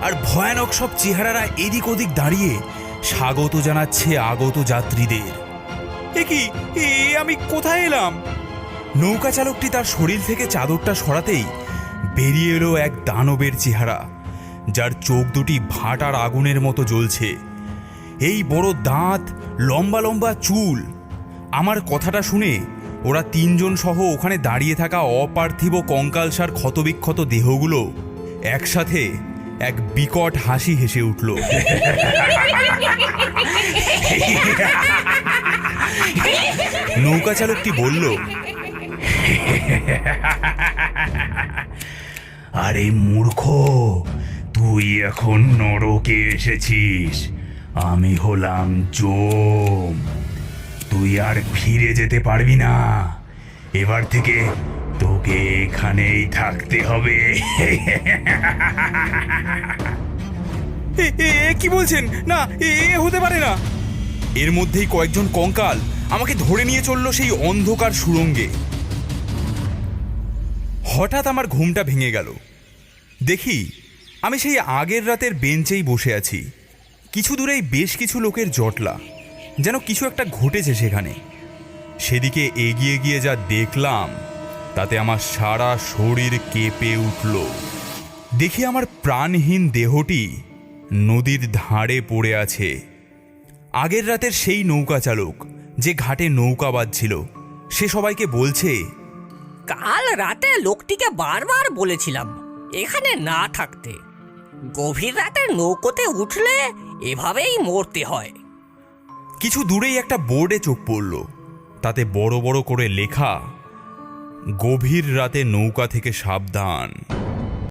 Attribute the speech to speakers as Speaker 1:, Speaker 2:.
Speaker 1: আর ভয়ানক সব চেহারারা এদিক ওদিক দাঁড়িয়ে স্বাগত জানাচ্ছে আগত যাত্রীদের। এ কি? এ আমি কোথায় এলাম? নৌকা চালকটি তার শরীর থেকে চাদরটা সরাতেই বেরিয়ে এলো এক দানবের চেহারা, যার চোখ দুটি ভাটার আগুনের মতো জ্বলছে। এই বড় দাঁত, লম্বা লম্বা চুল, আমার কথাটা শুনে ওরা তিনজন সহ ওখানে দাঁড়িয়ে থাকা অপার্থিব কঙ্কালসার ক্ষতবিক্ষত দেহগুলো একসাথে এক বিকট হাসি হেসে উঠল। নৌকা চালকটি বলল,
Speaker 2: আরে মূর্খ, তুই এখন নরকে এসেছিস। আমি হলাম জম। তুই আর ফিরে যেতে পারবি না। এবার থেকে তোকে এখানেই থাকতে হবে।
Speaker 1: কি বলছেন? না, এ হতে পারে না। এর মধ্যেই কয়েকজন কঙ্কাল আমাকে ধরে নিয়ে চলল সেই অন্ধকার সুড়ঙ্গে হঠাৎ আমার ঘুমটা ভেঙে গেল। দেখি, আমি সেই আগের রাতের বেঞ্চেই বসে আছি। কিছু দূরেই বেশ কিছু লোকের জটলা, যেন কিছু একটা ঘটেছে সেখানে। সেদিকে এগিয়ে গিয়ে যা দেখলাম তাতে আমার সারা শরীর কেঁপে উঠল। দেখি আমার প্রাণহীন দেহটি নদীর ধারে পড়ে আছে। আগের রাতের সেই নৌকা চালক যে ঘাটে নৌকা বাজছিল সে সবাইকে বলছে
Speaker 3: কাল রাতে লোকটিকে বারবার বলেছিলাম এখানে না থাকতে। গভীর রাতে নৌকোতে উঠলে এভাবেই মরতে হয়।
Speaker 1: কিছু দূরেই একটা বোর্ডে চোখ পড়ল। তাতে বড় বড় করে লেখা গভীর রাতে নৌকা থেকে সাবধান।